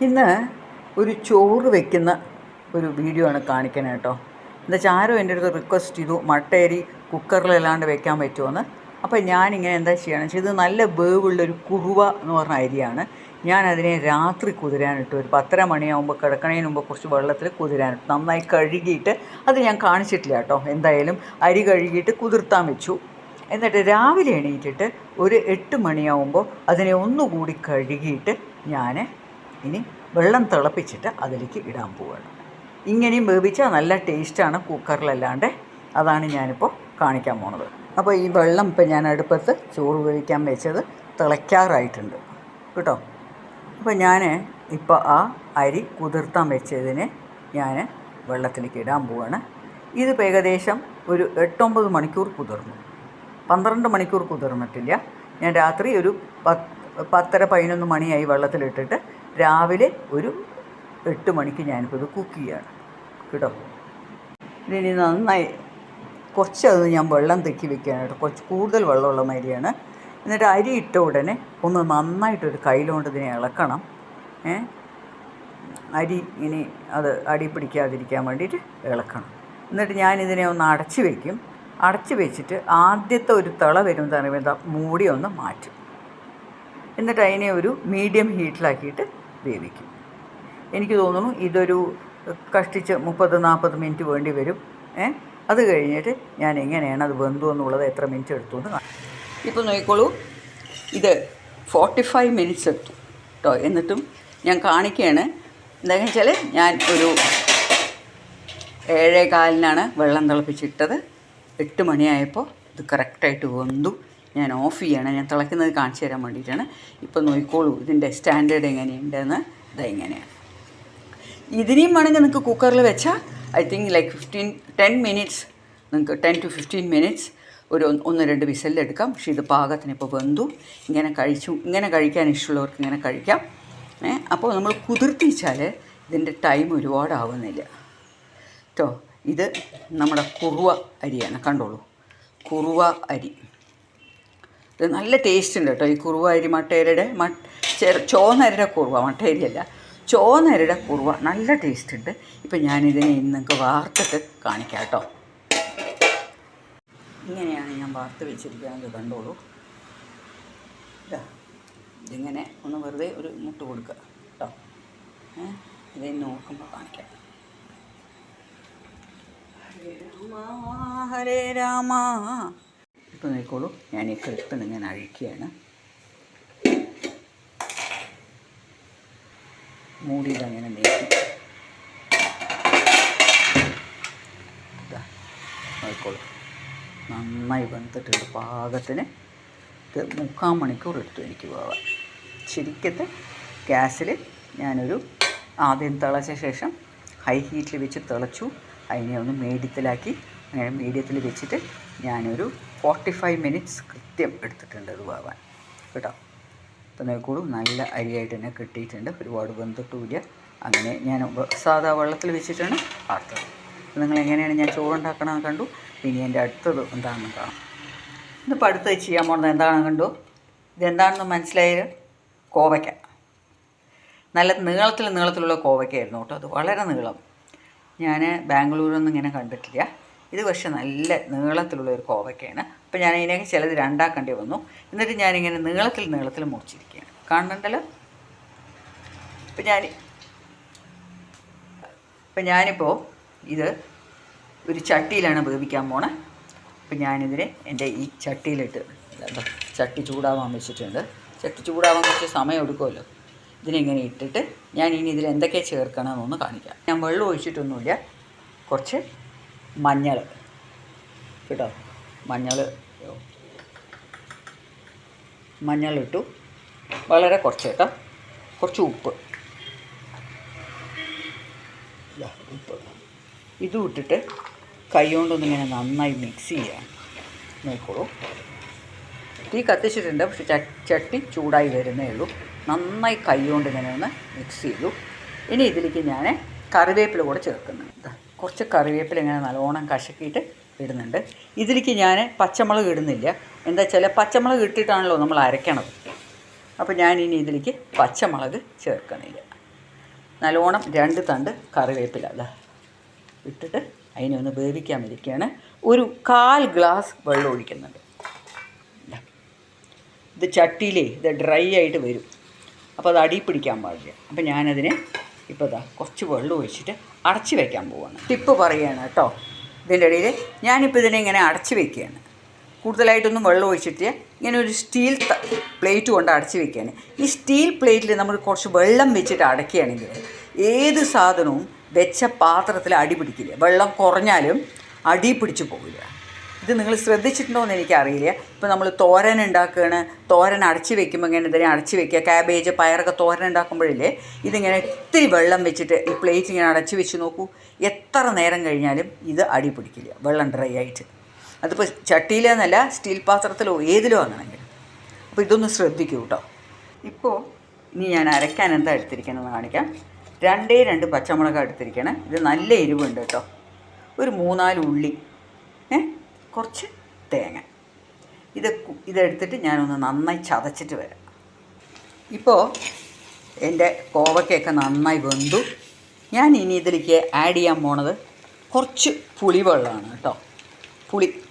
ഇന്ന് ഒരു ചോറ് വെക്കുന്ന ഒരു വീഡിയോ ആണ് കാണിക്കണേ കേട്ടോ. എന്താ വെച്ചാൽ ആരോ എന്റെ അടുത്ത് റിക്വസ്റ്റ് ചെയ്തു മട്ടയരി കുക്കറിലല്ലാണ്ട് വെക്കാൻ പറ്റുമെന്ന്. അപ്പോൾ ഞാനിങ്ങനെ എന്താ ചെയ്യണം ഇത് നല്ല വേവുള്ളൊരു കുറുവ എന്ന് പറഞ്ഞ അരിയാണ് ഞാൻ അതിനെ രാത്രി കുതിരാനിട്ടു. ഒരു പത്തര മണിയാകുമ്പോൾ കിടക്കണതിന് മുമ്പ് കുറച്ച് വെള്ളത്തിൽ കുതിരാനിട്ടു. നന്നായി കഴുകിയിട്ട് അത് ഞാൻ കാണിച്ചിട്ടില്ല കേട്ടോ. എന്തായാലും അരി കഴുകിയിട്ട് കുതിർത്താൻ വെച്ചു. എന്നിട്ട് രാവിലെ എണീറ്റിട്ട് ഒരു എട്ട് മണിയാവുമ്പോൾ അതിനെ ഒന്നുകൂടി കഴുകിയിട്ട് ഞാൻ ഇനി വെള്ളം തിളപ്പിച്ചിട്ട് അതിലേക്ക് ഇടാൻ പോവുകയാണ് ഇങ്ങനെയും വേവിച്ചാൽ നല്ല ടേസ്റ്റാണ് കുക്കറിലല്ലാണ്ട്. അതാണ് ഞാനിപ്പോൾ കാണിക്കാൻ പോണത്. അപ്പോൾ ഈ വെള്ളം ഇപ്പം ഞാൻ അടുപ്പത്ത് ചോറ് വേവിക്കാൻ വെച്ചത് തിളയ്ക്കാറായിട്ടുണ്ട്. കേട്ടോ? അപ്പോൾ ഞാൻ ഇപ്പോൾ ആ അരി കുതിർത്താൻ വെച്ചതിനെ ഞാൻ വെള്ളത്തിലേക്ക് ഇടാൻ പോവാണ്. ഇതിപ്പോൾ ഏകദേശം ഒരു എട്ടൊമ്പത് മണിക്കൂർ കുതിർന്നു. പന്ത്രണ്ട് മണിക്കൂർ കുതിർന്നിട്ടില്ല. ഞാൻ രാത്രി ഒരു പത്ത് പത്തര പതിനൊന്ന് മണിയായി വെള്ളത്തിലിട്ടിട്ട് രാവിലെ ഒരു എട്ട് മണിക്ക് ഞാനിപ്പോൾ ഇത് കുക്ക് ചെയ്യാണ്. കേട്ടോ? ഇനി നന്നായി കുറച്ചത് ഞാൻ വെള്ളം തെക്കി വെക്കുകയാണ് കേട്ടോ. കുറച്ച് കൂടുതൽ വെള്ളമുള്ള മരിയാണ് എന്നിട്ട് അരി ഇട്ട ഉടനെ ഒന്ന് നന്നായിട്ടൊരു കയ്യിലോണ്ട് ഇതിനെ ഇളക്കണം. ഏ? അരി ഇനി അത് അടി പിടിക്കാതിരിക്കാൻ വേണ്ടിയിട്ട് ഇളക്കണം. എന്നിട്ട് ഞാനിതിനെ ഒന്ന് അടച്ച് വയ്ക്കും അടച്ച് വെച്ചിട്ട് ആദ്യത്തെ ഒരു തിള വരും പറയുമ്പോൾ മൂടി ഒന്ന് മാറ്റും. എന്നിട്ട് അതിനെ ഒരു മീഡിയം ഹീറ്റിലാക്കിയിട്ട് വേവിക്കും എനിക്ക് തോന്നുന്നു ഇതൊരു കഷ്ടിച്ച് മുപ്പത് നാൽപ്പത് മിനിറ്റ് വേണ്ടി വരും. ഏ അത് കഴിഞ്ഞിട്ട് ഞാൻ എങ്ങനെയാണ് അത് വെന്തു എന്നുള്ളത് എത്ര മിനിറ്റ് എടുത്തു എന്ന് കാണാം ഇപ്പോൾ നോക്കിക്കോളൂ. ഇത് ഫോർട്ടി ഫൈവ് മിനിറ്റ്സ് എടുത്തു കേട്ടോ എന്നിട്ടും ഞാൻ കാണിക്കുകയാണ്. എന്താണെന്ന് വെച്ചാൽ ഞാൻ ഒരു ഏഴേ കാലിനാണ് വെള്ളം തിളപ്പിച്ചിട്ടത്. എട്ട് മണിയായപ്പോൾ ഇത് കറക്റ്റായിട്ട് വെന്തു. ഞാൻ ഓഫ് ചെയ്യണം. ഞാൻ തിളയ്ക്കുന്നത് കാണിച്ചു തരാൻ വേണ്ടിയിട്ടാണ്. ഇപ്പോൾ നോക്കിക്കോളൂ ഇതിന്റെ സ്റ്റാൻഡേർഡ് എങ്ങനെയുണ്ടെന്ന്. ഇതാ ഇങ്ങനെയാണ് ഇതിനെയും വേണമെങ്കിൽ നിങ്ങൾക്ക് കുക്കറിൽ വെച്ചാൽ I think like fifteen ten minutes നിങ്ങൾക്ക് ടെൻ ടു ഫിഫ്റ്റീൻ മിനിറ്റ്സ് ഒരു ഒന്ന് രണ്ട് വിസലിലെടുക്കാം പക്ഷേ ഇത് പാകത്തിന് ഇപ്പോൾ വെന്തു. ഇങ്ങനെ കഴിച്ചു. ഇങ്ങനെ കഴിക്കാൻ ഇഷ്ടമുള്ളവർക്ക് ഇങ്ങനെ കഴിക്കാം. അപ്പോൾ നമ്മൾ കുതിർത്തിച്ചാൽ ഇതിന്റെ ടൈം ഒരുപാട് ആവുന്നില്ല കേട്ടോ ഇത് നമ്മുടെ കുറുവ അരിയാണ്. കണ്ടോളൂ. കുറുവ അരി. ഇത് നല്ല ടേസ്റ്റ് ഉണ്ട് കേട്ടോ. ഈ കുറുവ അരി മട്ടേരിയുടെ മ ചെറു ചോന്നരിയുടെ കുറുവ മട്ടേരിയല്ല. ചോന്നരിയുടെ കുറുവ നല്ല ടേസ്റ്റ് ഉണ്ട്. ഇപ്പം ഞാനിതിനെ ഇന്ന് നിങ്ങൾക്ക് വാർത്തിട്ട് കാണിക്കാം കേട്ടോ. ഇങ്ങനെയാണ് ഞാൻ വാർത്ത് വെച്ചിരിക്കുന്നത് കണ്ടോളൂ. ഇതാ ഇതിങ്ങനെ ഒന്ന് വെറുതെ ഒരു മുട്ട് കൊടുക്കുക കേട്ടോ. ഇതേ നോക്കുമ്പോൾ കാണിക്കാം. ഹരേ രാമ ഹരേ രാമ. ഇപ്പോൾ നോക്കിക്കോളൂ ഞാൻ ഈ ക്രിപ്പിൽ ഇങ്ങനെ അഴിക്കുകയാണ്. മൂടിയത് അങ്ങനെ നീക്കി. നോക്കോളൂ നന്നായി വെന്തിട്ടുണ്ട് പാകത്തിന് ഇത് മുക്കാൽ മണിക്കൂർ എടുത്തു എനിക്ക് പോവാം ശരിക്കത്തെ ഗ്യാസിൽ ഞാനൊരു ആദ്യം തിളച്ച ശേഷം ഹൈ ഹീറ്റിൽ വെച്ച് തിളച്ചു. അതിനെ ഒന്ന് മീഡിയത്തിലാക്കി അങ്ങനെ മീഡിയത്തിൽ വെച്ചിട്ട് ഞാനൊരു ഫോർട്ടി ഫൈവ് മിനിറ്റ്സ് കൃത്യം എടുത്തിട്ടുണ്ട് അത് പോവാൻ കേട്ടോ? അപ്പോൾ നോക്കോളൂ നല്ല അരിയായിട്ട് തന്നെ കിട്ടിയിട്ടുണ്ട്. ഒരുപാട് വെന്തിട്ടുമില്ല. അങ്ങനെ ഞാൻ സാധാ വെള്ളത്തിൽ വെച്ചിട്ടാണ് വാർത്തത് നിങ്ങൾ എങ്ങനെയാണ് ഞാൻ ചോറുണ്ടാക്കണമെന്ന് കണ്ടു. ഇനി എന്റെ അടുത്തത് എന്താണെന്ന് കാണാം. ഇന്നിപ്പോൾ അടുത്ത് ചെയ്യാൻ പോകുന്നത് എന്താണെന്ന് കണ്ടു? ഇതെന്താണെന്ന് മനസ്സിലായത് കോവയ്ക്ക. നല്ല നീളത്തിൽ നീളത്തിലുള്ള കോവയ്ക്കായിരുന്നു കേട്ടോ. അത് വളരെ നീളം. ഞാൻ ബാംഗ്ലൂരൊന്നും ഇങ്ങനെ കണ്ടിട്ടില്ല. ഇത് പക്ഷെ നല്ല നീളത്തിലുള്ള ഒരു കോവയ്ക്കയാണ്. അപ്പോൾ ഞാൻ അതിനൊക്കെ ചിലത് രണ്ടാക്കേണ്ടി വന്നു. എന്നിട്ട് ഞാനിങ്ങനെ നീളത്തിൽ നീളത്തിൽ മുറിച്ചിരിക്കുകയാണ്. കാണുന്നുണ്ടല്ലോ? ഇപ്പം ഞാൻ ഇപ്പം ഞാനിപ്പോൾ ഇത് ഒരു ചട്ടിയിലാണ് വേവിക്കാൻ പോണേ. അപ്പം ഞാനിതിനെ എന്റെ ഈ ചട്ടിയിലിട്ട് ചട്ടി ചൂടാവാൻ വെച്ചിട്ടുണ്ട്. ചട്ടി ചൂടാവാൻ കുറച്ച് സമയം എടുക്കുമല്ലോ. ഇതിനിങ്ങനെ ഇട്ടിട്ട് ഞാൻ ഇനി ഇതിൽ എന്തൊക്കെ ചേർക്കണമെന്നൊന്ന് കാണിക്കാം. ഞാൻ വെള്ളം ഒഴിച്ചിട്ടൊന്നുമില്ല. കുറച്ച് മഞ്ഞൾ. കേട്ടോ? മഞ്ഞൾ. മഞ്ഞളിട്ടു. വളരെ കുറച്ച് കേട്ടോ. കുറച്ച് ഉപ്പ്. ഉപ്പ്. ഇതും ഇട്ടിട്ട് കൈ കൊണ്ടൊന്നിങ്ങനെ നന്നായി മിക്സ് ചെയ്യാം. നോക്കോളൂ തീ കത്തിച്ചിട്ടുണ്ട് പക്ഷെ ചട്ടി ചൂടായി വരുന്നേ ഉള്ളൂ. നന്നായി കൈകൊണ്ട് ഇങ്ങനെ ഒന്ന് മിക്സ് ചെയ്തു. ഇനി ഇതിലേക്ക് ഞാൻ കറിവേപ്പില കൂടെ ചേർക്കുന്നുണ്ട്. കുറച്ച് കറിവേപ്പില ഇങ്ങനെ നല്ലോണം കശക്കിയിട്ട് ഇടുന്നുണ്ട്. ഇതിലേക്ക് ഞാൻ പച്ചമുളക് ഇടുന്നില്ല. എന്താ വെച്ചാൽ പച്ചമുളക് ഇട്ടിട്ടാണല്ലോ നമ്മൾ അരയ്ക്കണത് അപ്പോൾ ഞാൻ ഇനി ഇതിലേക്ക് പച്ചമുളക് ചേർക്കണില്ല. നല്ലോണം രണ്ട് തണ്ട് കറിവേപ്പില അതാ ഇട്ടിട്ട് അതിനെ ഒന്ന് വേവിക്കാൻ ഇരിക്കുകയാണ്. ഒരു കാൽ ഗ്ലാസ് വെള്ളം ഒഴിക്കുന്നുണ്ട്. ഇത് ചട്ടിയിലേ ഇത് ഡ്രൈ ആയിട്ട് വരും. അപ്പോൾ അത് അടി പിടിക്കാൻ പാടില്ല. അപ്പോൾ ഞാനതിനെ ഇപ്പോൾ ഇതാ കുറച്ച് വെള്ളം ഒഴിച്ചിട്ട് അടച്ച് വയ്ക്കാൻ പോവാണ്. ടിപ്പ് പറയുകയാണ് കേട്ടോ. ഇതിന്റെ ഇടയിൽ ഞാനിപ്പോൾ ഇതിനെ ഇങ്ങനെ അടച്ച് വെക്കുകയാണ്. കൂടുതലായിട്ടൊന്നും വെള്ളം ഒഴിച്ചിട്ട് ഇങ്ങനെ ഒരു സ്റ്റീൽ പ്ലേറ്റ് കൊണ്ട് അടച്ച് വെക്കുകയാണ്. ഈ സ്റ്റീൽ പ്ലേറ്റിൽ നമ്മൾ കുറച്ച് വെള്ളം വെച്ചിട്ട് അടയ്ക്കുകയാണെങ്കിൽ ഏത് സാധനവും വെച്ച പാത്രത്തിൽ അടി പിടിക്കില്ല. വെള്ളം കുറഞ്ഞാലും അടി പിടിച്ച് പോകില്ല ഇത് നിങ്ങൾ ശ്രദ്ധിച്ചിട്ടുണ്ടോ എന്ന് എനിക്കറിയില്ല. ഇപ്പോൾ നമ്മൾ തോരൻ ഉണ്ടാക്കുകയാണ് തോരൻ അടച്ച് വെക്കുമ്പോൾ ഇങ്ങനെ ഇതിനെ അടച്ച് വെക്കുക. കാബേജ് പയറൊക്കെ തോരൻ ഉണ്ടാക്കുമ്പോഴില്ലേ ഇതിങ്ങനെ ഇത്തിരി വെള്ളം വെച്ചിട്ട് ഈ പ്ലേറ്റ് ഇങ്ങനെ അടച്ച് വെച്ച് നോക്കൂ. എത്ര നേരം കഴിഞ്ഞാലും ഇത് അടി പിടിക്കില്ല. വെള്ളം ഡ്രൈ ആയിട്ട്. അതിപ്പോൾ ചട്ടിയിലെന്നല്ല സ്റ്റീൽ പാത്രത്തിലോ ഏതിലോ ആണെങ്കിൽ അപ്പോൾ ഇതൊന്ന് ശ്രദ്ധിക്കൂ കേട്ടോ ഇപ്പോൾ ഇനി ഞാൻ അരയ്ക്കാൻ എന്താ എടുത്തിരിക്കണമെന്ന് കാണിക്കാം. രണ്ടേ രണ്ട് പച്ചമുളക് എടുത്തിരിക്കണേ. ഇത് നല്ല എരിവുണ്ട് കേട്ടോ ഒരു മൂന്നാൽ ഉള്ളി. ഏ? കുറച്ച് തേങ്ങ. ഇത് ഇതെടുത്തിട്ട് ഞാനൊന്ന് നന്നായി ചതച്ചിട്ട് വരാം. ഇപ്പോൾ എന്റെ കോവക്കയൊക്കെ നന്നായി വെന്തു. ഞാൻ ഇനി ഇതിലേക്ക് ആഡ് ചെയ്യാൻ പോണത് കുറച്ച് പുളിവെള്ളമാണ് കേട്ടോ. പുളി.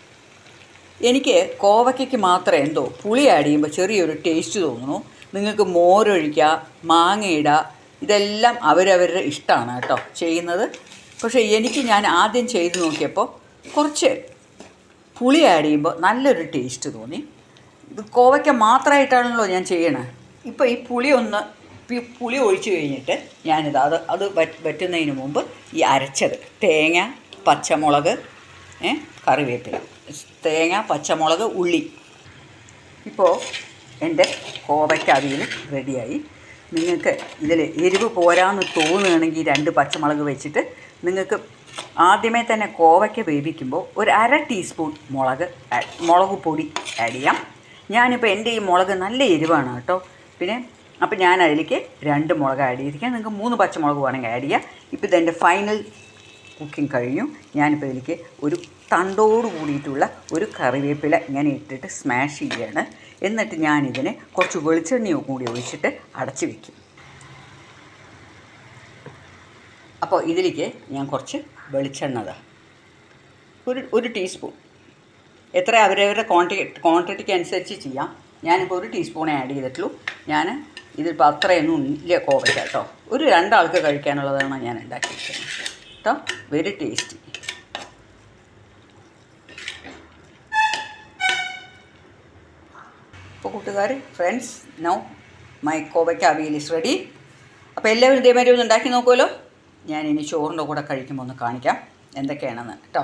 എനിക്ക് കോവയ്ക്കയ്ക്ക് മാത്രമേ എന്തോ പുളി ആഡ് ചെയ്യുമ്പോൾ ചെറിയൊരു ടേസ്റ്റ് തോന്നുന്നു. നിങ്ങൾക്ക് മോരൊഴിക്കുക മാങ്ങയിടുക ഇതെല്ലാം അവരവരുടെ ഇഷ്ടമാണ് കേട്ടോ ചെയ്യുന്നത്. പക്ഷേ എനിക്ക് ഞാൻ ആദ്യം ചെയ്ത് നോക്കിയപ്പോൾ കുറച്ച് പുളി ആഡ് ചെയ്യുമ്പോൾ നല്ലൊരു ടേസ്റ്റ് തോന്നി. ഇത് കോവയ്ക്ക മാത്രമായിട്ടാണല്ലോ ഞാൻ ചെയ്യണേ. ഇപ്പോൾ ഈ പുളി ഒന്ന് പുളി ഒഴിച്ച് കഴിഞ്ഞിട്ട് ഞാനിത് അത് അത് വറ്റ് വറ്റുന്നതിന് മുമ്പ് ഈ അരച്ചത്. തേങ്ങ പച്ചമുളക് കറിവേപ്പില. തേങ്ങ പച്ചമുളക് ഉള്ളി. ഇപ്പോൾ എന്റെ കോവയ്ക്ക അവിയൽ റെഡിയായി നിങ്ങൾക്ക് ഇതിൽ എരിവ് പോരാന്ന് തോന്നുകയാണെങ്കിൽ രണ്ട് പച്ചമുളക് വെച്ചിട്ട് നിങ്ങൾക്ക് ആദ്യമേ തന്നെ കോവയ്ക്ക് വേവിക്കുമ്പോൾ ഒരു അര ടീസ്പൂൺ മുളക് മുളക് പൊടി ആഡ് ചെയ്യാം. ഞാനിപ്പോൾ എന്റെ ഈ മുളക് നല്ല എരിവാണ് കേട്ടോ. പിന്നെ അപ്പോൾ ഞാൻ അതിലേക്ക് രണ്ട് മുളക് ആഡ് ചെയ്തിരിക്കാം നിങ്ങൾക്ക് മൂന്ന് പച്ചമുളക് വേണമെങ്കിൽ ആഡ് ചെയ്യാം. ഇപ്പോൾ ഇതെന്റെ ഫൈനൽ കുക്കിംഗ് കഴിഞ്ഞു. ഞാനിപ്പോൾ ഇതിലേക്ക് ഒരു തണ്ടോട് കൂടിയിട്ടുള്ള ഒരു കറിവേപ്പില ഇങ്ങനെ ഇട്ടിട്ട് സ്മാഷ് ചെയ്യുകയാണ്. എന്നിട്ട് ഞാനിതിനെ കുറച്ച് വെളിച്ചെണ്ണയോ കൂടി ഒഴിച്ചിട്ട് അടച്ചു വയ്ക്കും അപ്പോൾ ഇതിലേക്ക് ഞാൻ കുറച്ച് വെളിച്ചെണ്ണ ഒരു ഒരു ടീസ്പൂൺ. എത്ര അവരവരുടെ ക്വാണ്ടിറ്റി ക്വാണ്ടിറ്റിക്ക് അനുസരിച്ച് ചെയ്യാം. ഞാനിപ്പോൾ ഒരു ടീസ്പൂണേ ആഡ് ചെയ്തിട്ടുള്ളൂ. ഞാൻ ഇതിപ്പോൾ അത്രയൊന്നും ഇല്ല കോവയ്ക്ക കേട്ടോ. ഒരു രണ്ടാൾക്ക് കഴിക്കാനുള്ളതാണ് ഞാൻ ഉണ്ടാക്കിയിരിക്കുന്നത്. കേട്ടോ? വെരി ടേസ്റ്റി അപ്പോൾ കൂട്ടുകാർ ഫ്രണ്ട്സ് നൗ മൈ കോവയ്ക്ക അവിയൽ ഇസ് റെഡി അപ്പോൾ എല്ലാവരും ഇതേമാതിരി ഒന്ന് ഉണ്ടാക്കി നോക്കുമല്ലോ ഞാൻ ഇനി ചോറിന്റെ കൂടെ കഴിക്കുമ്പോൾ ഒന്ന് കാണിക്കാം എന്തൊക്കെയാണെന്ന് കേട്ടോ.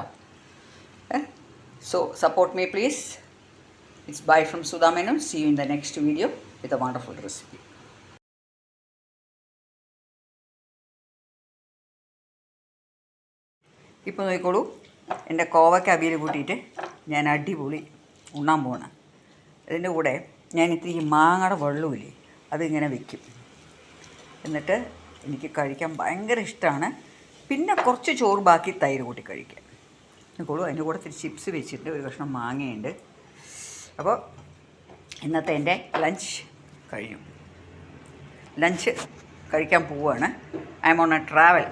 So support me please it's bye from Sudha Menon see you in the next video with a wonderful recipe ഇപ്പോൾ നോക്കിക്കോളൂ. എന്റെ കോവയ്ക്ക് അവിയൽ കൂട്ടിയിട്ട് ഞാൻ അടിപൊളി ഉണ്ണാൻ പോകണം അതിന്റെ കൂടെ ഞാൻ ഇത്തിരി മാങ്ങയുടെ വെള്ളമില്ലേ അതിങ്ങനെ വെക്കും. എന്നിട്ട് എനിക്ക് കഴിക്കാൻ ഭയങ്കര ഇഷ്ടമാണ് പിന്നെ കുറച്ച് ചോറ് ബാക്കി തൈര് കൂട്ടി കഴിക്കാം. നോക്കോളൂ അതിന്റെ കൂടെ ഇത്തിരി ചിപ്സ് വെച്ചിട്ട് ഒരു കഷ്ണം മാങ്ങയുണ്ട്. അപ്പോൾ ഇന്നത്തെ എന്റെ ലഞ്ച് കഴിഞ്ഞു. ലഞ്ച് കഴിക്കാൻ പോവുകയാണ്. I am on a travel.